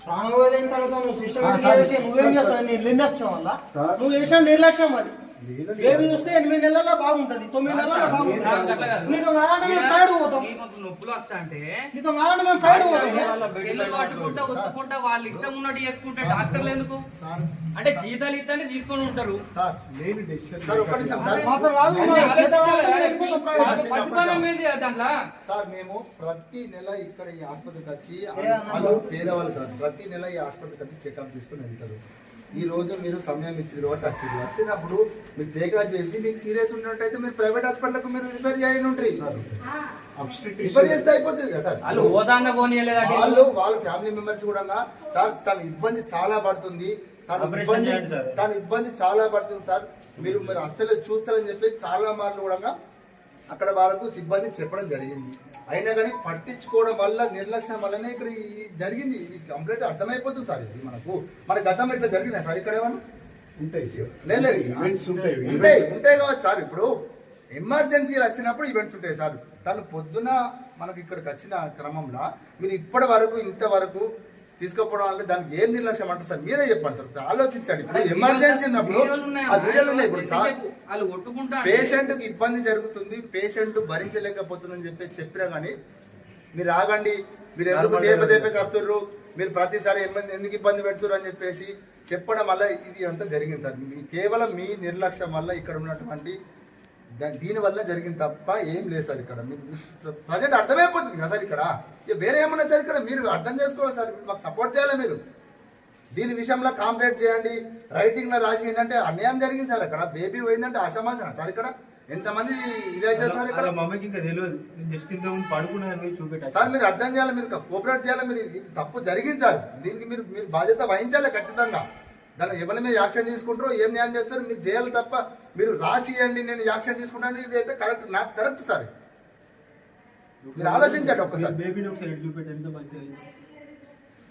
ప్రాణం వదిలిన తర్వాత నువ్వు సిస్టమ్ నువ్వేం చేస్తావు నిర్లక్ష్యం వల్ల. నువ్వు చేసిన నిర్లక్ష్యం అది. బేబీ చూస్తే ఎనిమిది నెలల్లో బాగుంటది తొమ్మిది నెలల్లో బాగుంటది. నీతో కాదంటే మేము ప్రైడ్ పోతాం నొప్పులు వస్తా అంటే నీతో కాదంటే మేము ప్రైడ్ పోతాం చెల్లెలు పట్టుకుంటా ఒత్తుకుంటా వాళ్ళు ఇష్టం ఉన్నట్టు చేసుకుంటే డాక్టర్లు ఎందుకు? సార్ అంటే జీతాలు ఇస్తే తీసుకొని ఉంటారు. సార్ దాంట్లో? మేము ప్రతి నెల ఇక్కడ ఈ ఆసుపత్రికి వచ్చి పేదవాళ్ళు సార్ ప్రతి నెల ఈ ఆసుపత్రికి వచ్చి చెకప్ తీసుకుని వెళ్తారు. ఈ రోజు మీరు సమయం ఇచ్చింది కాబట్టి వచ్చింది వచ్చినప్పుడు మీరు టేకా చేసి మీకు సీరియస్ ఉన్నట్టయితే మీరు ప్రైవేట్ హాస్పిటల్కి మీరు రిఫర్ ఉంటారు రిఫర్ చేస్తే అయిపోతుంది కదా సార్? వాళ్ళు వాళ్ళు వాళ్ళ ఫ్యామిలీ మెంబర్స్ కూడా సార్ తన ఇబ్బంది చాలా పడుతుంది. ఇబ్బంది. తన ఇబ్బంది చాలా పడుతుంది సార్. మీరు మీరు అస్తలేదు చూస్తారని చెప్పి చాలా మార్లు కూడా అక్కడ వాళ్ళకు సిబ్బంది చెప్పడం జరిగింది. అయినా కానీ పట్టించుకోవడం వల్ల నిర్లక్ష్యం వల్లనే ఇక్కడ ఈ జరిగింది. ఇది కంప్లీట్ అర్థమైపోతుంది సార్ ఇది మనకు. మన గతం ఇట్లా జరిగినాయి సార్ ఇక్కడ ఏమన్నా? ఉంటాయి లేదు, ఉంటాయి ఉంటాయి కావచ్చు సార్. ఇప్పుడు ఎమర్జెన్సీలు వచ్చినప్పుడు ఈవెంట్స్ ఉంటాయి సార్. తను పొద్దున మనకి ఇక్కడికి వచ్చిన క్రమంలో మీరు ఇప్పటి వరకు ఇంతవరకు తీసుకుపోవడం వల్ల దానికి ఏం నిర్లక్ష్యం అంటారు సార్? మీరే చెప్పండి సార్. ఆలోచించండి. ఇప్పుడు ఎమర్జెన్సీ ఉన్నప్పుడు ఆ వీడియోలు ఉన్నాయి. ఇప్పుడు సార్ పేషెంట్కి ఇబ్బంది జరుగుతుంది పేషెంట్ భరించలేకపోతుందని చెప్పి చెప్పినా కానీ మీరు ఆగండి. మీరు ఎందుకు నార్మల్ దేప డెలివరీ. దేపకి వస్తుర్రు? మీరు ప్రతిసారి ఎందుకు ఇబ్బంది పెడుతుర్రు అని చెప్పేసి చెప్పడం వల్ల ఇది అంతా జరిగింది సార్. కేవలం మీ నిర్లక్ష్యం వల్ల ఇక్కడ ఉన్నటువంటి ద- దీని వల్ల జరిగింది తప్ప ఏం లేదు సార్ ఇక్కడ. ప్రజెంట్ అర్థమైపోతుంది కదా సార్ ఇక్కడ. ఇక వేరే ఏమన్నా సార్ ఇక్కడ మీరు అర్థం చేసుకోవాలి సార్. మాకు సపోర్ట్ చేయాలి మీరు? దీని విషయంలో కాంప్లైంట్ చేయండి. రైటింగ్లో రాసి ఏంటంటే అన్యాయం జరిగింది సార్ అక్కడ. బేబీ పోయిందంటే అసమాసన సార్ ఇక్కడ. ఎంతమంది ఇదైతే సార్ ఇక్కడ? మమ్మీకి ఇంకా తెలియదు. జస్ట్ ఇంత పడుకున్నాను చూపెట్టా. సార్ మీరు అర్థం చేయాలి? మీరు కోఆపరేట్ చేయాలి? మీరు ఇది తప్పు జరిగింది సార్. దీనికి మీరు మీరు బాధ్యత వహించాలి ఖచ్చితంగా. దాన్ని ఎవరి మీద యాక్షన్ తీసుకుంటారో ఏం న్యాయం చేస్తారో మీరు చేయాలి తప్ప మీరు రాసి ఇవ్వండి నేను యాక్షన్ తీసుకుంటాను ఇది అయితే కరెక్ట్ నాకు కరెక్ట్ సార్. మీరు ఆలోచించండి ఒక్కసారి. బేబీని.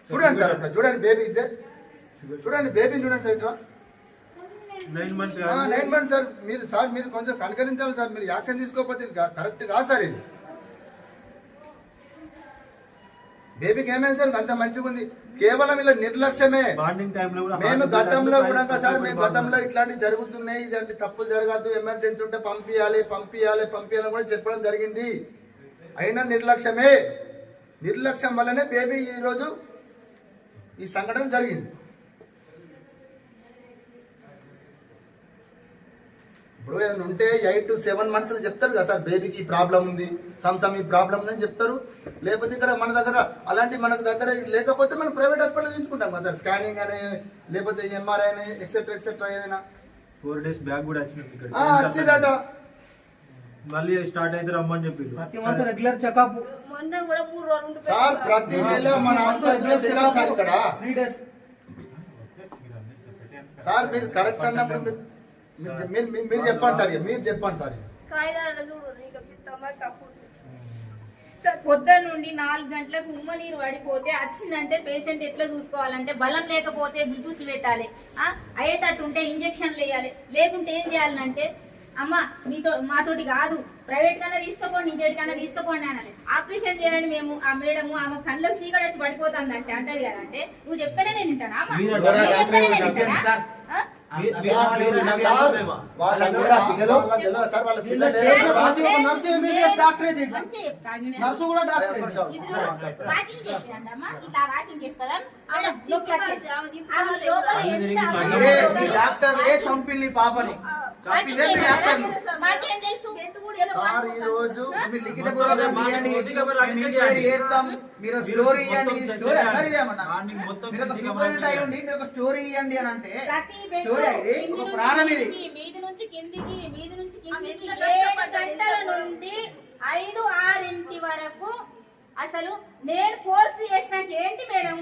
చూడండి సార్ ఒకసారి చూడండి బేబీ ఇదే. చూడండి బేబీ చూడండి సార్ ఇట్లా. Nine months nine months sir మీరు సార్ మీరు కొంచెం కనుకరించాలి సార్ మీరు యాక్షన్ తీసుకోకపోతే కరెక్ట్ కాదు సార్ ఇది. బేబీకి ఏమైంది సార్ అంత మంచిగా ఉంది. కేవలం ఇలా నిర్లక్ష్యమే. మేము గతంలో కూడా సార్ మేము. గతంలో ఇట్లాంటివి జరుగుతున్నాయి. ఇలాంటి తప్పులు జరగద్దు. ఎమర్జెన్సీ ఉంటే పంపించాలి పంపించాలి పంపించాలని కూడా చెప్పడం జరిగింది. అయినా నిర్లక్ష్యమే. నిర్లక్ష్యం వల్లనే బేబీ ఈరోజు ఈ సంఘటన జరిగింది. ఇప్పుడు ఏదైనా ఉంటే ఎయిట్ టు సెవెన్ మంత్స్ చెప్తారు కదా సార్. బేబీకి ఈ ప్రాబ్లం ఉంది సంసమ్ ఈ ప్రాబ్లం ఉందని చెప్తారు. లేకపోతే ఇక్కడ మన దగ్గర అలాంటి మనకు దగ్గర లేకపోతే మనం ప్రైవేట్ హాస్పిటల్ తీసుకుంటాం కదా సార్. స్కానింగ్ అని లేకపోతే ఎంఆర్ఐ అని ఎక్సెట్రా ఎక్సెట్రా ఏదైనా. ఫోర్ డేస్ బ్యాక్ కూడా వచ్చినాం ఇక్కడ. ఆ, వచ్చిందట మళ్ళీ స్టార్ట్ అయితే రమ్మని చెప్పిండ్రు ప్రతి మంత్ రెగ్యులర్ చెకప్ మొన్న కూడా మూడు రోజులు ఉండి సార్ ప్రతి నెల మన ఆసుపత్రిలో చెకప్ సార్ ఇక్కడ. త్రీ డేస్ సార్ మీరు కరెక్ట్ అన్నప్పుడు మీరు- చెప్పండి సార్ మీరు చెప్పండి సార్ పొద్దున్న నుండి నాలుగు గంటలకు ఉమ్మ నీరు పడిపోతే వచ్చిందంటే పేషెంట్ ఎట్లా చూసుకోవాలంటే బలం లేకపోతే గ్లూకోజ్ పెట్టాలి. ఆ, అయ్యేటట్టు ఉంటే ఇంజక్షన్లు వేయాలి. లేకుంటే ఏం చేయాలంటే అమ్మ మీతో మాతోటి కాదు ప్రైవేట్ కన్నా తీసుకోపోండి ఇంకేటికన్నా తీసుకోపోండి అనాలి. ఆపరేషన్ చేయండి మేము ఆ మేడం ఆమె కళ్ళకు చీకటి వచ్చి పడిపోతుంది అంటే అంటది కదా అంటే నువ్వు చెప్తేనే నేను వింటానా నర్సు డాక్టరే డాక్టరే చంపిల్లి పాపని. సార్ ఈ రోజు మీరు లిఖిత మీరు స్టోరీ ఇవ్వండి స్టోరీ అసలు ఇదేమన్నా మార్నింగ్ మొత్తం మీరు ఒక చర్చ సూపరింటెండెంట్ అయి చేయాలి. ఉండి మీరు ఒక స్టోరీ ఇవ్వండి అని అంటే ప్రతి బెడ్ స్టోరీ ఇది కింది ఒక నుంచి ప్రాణం ఇది. కిందికి, మీది నుంచి కిందికి మీది నుంచి కిందికి ఎంత ఏడు కష్టపడ్డారు, గంటల ఎంత నుండి ఐదు ఆరింటి వరకు అసలు నేను కోర్సు చేసినాక ఏంటి మేడం